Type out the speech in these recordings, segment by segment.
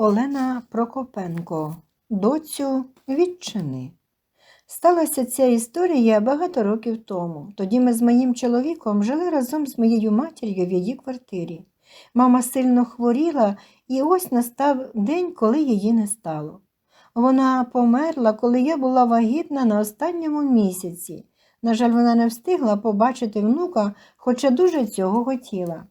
Олена Прокопенко. Доцю відчини. Сталася ця історія багато років тому. Тоді ми з моїм чоловіком жили разом з моєю матір'ю в її квартирі. Мама сильно хворіла, і ось настав день, коли її не стало. Вона померла, коли я була вагітна на останньому місяці. На жаль, вона не встигла побачити внука, хоча дуже цього хотіла.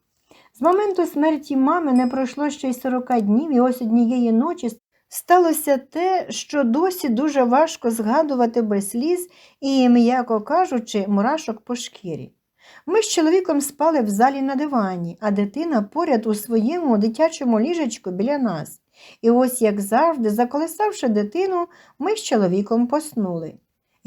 З моменту смерті мами не пройшло ще й 40 днів, і ось однієї ночі сталося те, що досі дуже важко згадувати без сліз і, м'яко кажучи, мурашок по шкірі. Ми з чоловіком спали в залі на дивані, а дитина поряд у своєму дитячому ліжечку біля нас. І ось, як завжди, заколисавши дитину, ми з чоловіком поснули.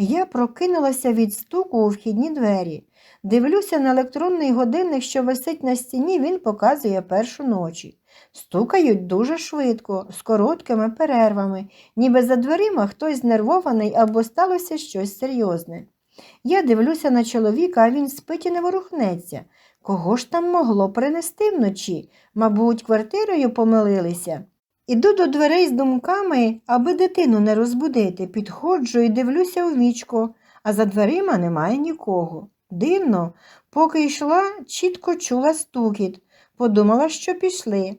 Я прокинулася від стуку у вхідні двері. Дивлюся на електронний годинник, що висить на стіні, він показує першу ночі. Стукають дуже швидко, з короткими перервами, ніби за дверима хтось знервований або сталося щось серйозне. Я дивлюся на чоловіка, а він спить і не ворухнеться. Кого ж там могло принести вночі? Мабуть, квартирою помилилися. Іду до дверей з думками, аби дитину не розбудити, підходжу і дивлюся у вічко, а за дверима немає нікого. Дивно, поки йшла, чітко чула стукіт, подумала, що пішли.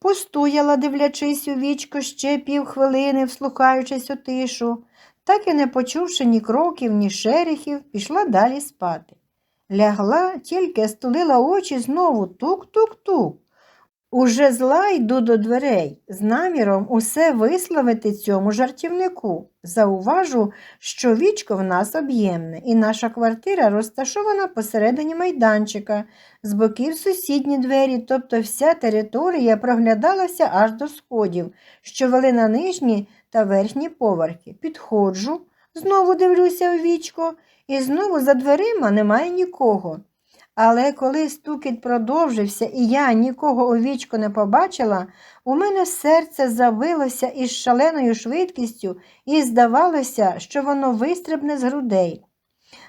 Постояла, дивлячись у вічко ще півхвилини, вслухаючись у тишу, так і не почувши ні кроків, ні шерехів, пішла далі спати. Лягла, тільки стулила очі знову тук-тук-тук. Уже зла йду до дверей, з наміром усе висловити цьому жартівнику. Зауважу, що вічко в нас об'ємне, і наша квартира розташована посередині майданчика, з боків сусідні двері, тобто вся територія проглядалася аж до сходів, що вели на нижні та верхні поверхи. Підходжу, знову дивлюся у вічко, і знову за дверима немає нікого. Але коли стукіт продовжився і я нікого у вічко не побачила, у мене серце забилося із шаленою швидкістю і здавалося, що воно вистрибне з грудей.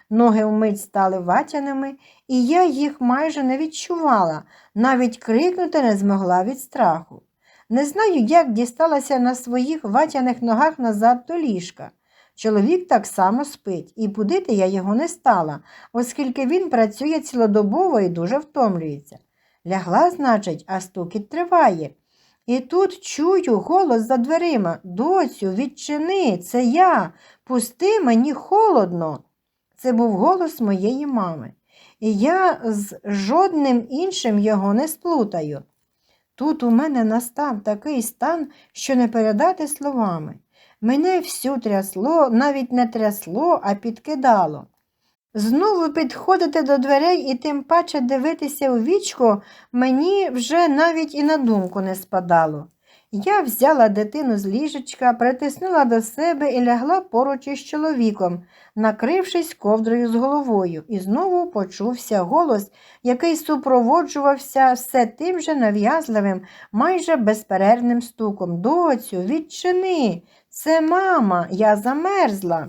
Ноги вмить стали ватяними, і я їх майже не відчувала, навіть крикнути не змогла від страху. Не знаю, як дісталася на своїх ватяних ногах назад до ліжка. Чоловік так само спить, і будити я його не стала, оскільки він працює цілодобово і дуже втомлюється. Лягла, значить, а стукіт триває. І тут чую голос за дверима Доцю, відчини, це я. Пусти мені холодно. Це був голос моєї мами. І я з жодним іншим його не сплутаю. Тут у мене настав такий стан, що не передати словами. Мене всю трясло, навіть не трясло, а підкидало. Знову підходити до дверей і тим паче дивитися у вічко мені вже навіть і на думку не спадало. Я взяла дитину з ліжечка, притиснула до себе і лягла поруч із чоловіком, накрившись ковдрою з головою, і знову почувся голос, який супроводжувався все тим же нав'язливим, майже безперервним стуком. Доцю, відчини, це мама, я замерзла.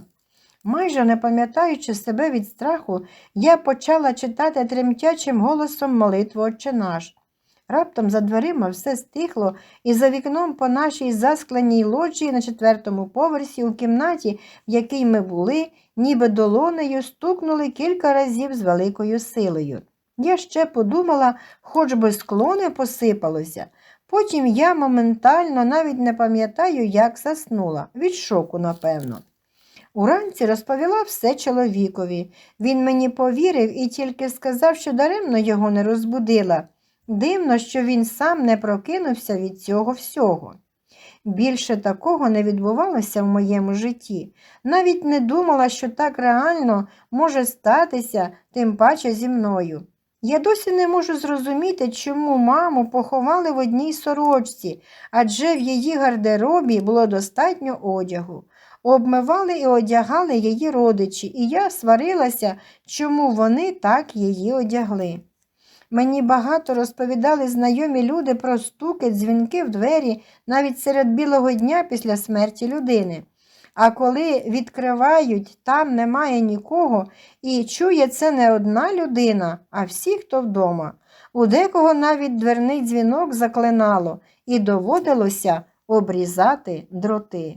Майже не пам'ятаючи себе від страху, я почала читати тремтячим голосом молитву «Отче наш». Раптом за дверима все стихло, і за вікном по нашій заскленій лоджії на четвертому поверсі у кімнаті, в якій ми були, ніби долонею стукнули кілька разів з великою силою. Я ще подумала, хоч би скло не посипалося. Потім я моментально навіть не пам'ятаю, як заснула, від шоку, напевно. Уранці розповіла все чоловікові. Він мені повірив і тільки сказав, що даремно його не розбудила. Дивно, що він сам не прокинувся від цього всього. Більше такого не відбувалося в моєму житті. Навіть не думала, що так реально може статися, тим паче зі мною. Я досі не можу зрозуміти, чому маму поховали в одній сорочці, адже в її гардеробі було достатньо одягу. Обмивали і одягали її родичі, і я сварилася, чому вони так її одягли. Мені багато розповідали знайомі люди про стуки, дзвінки в двері навіть серед білого дня після смерті людини. А коли відкривають, там немає нікого, і чує це не одна людина, а всі, хто вдома. У декого навіть дверний дзвінок заклинало, і доводилося обрізати дроти.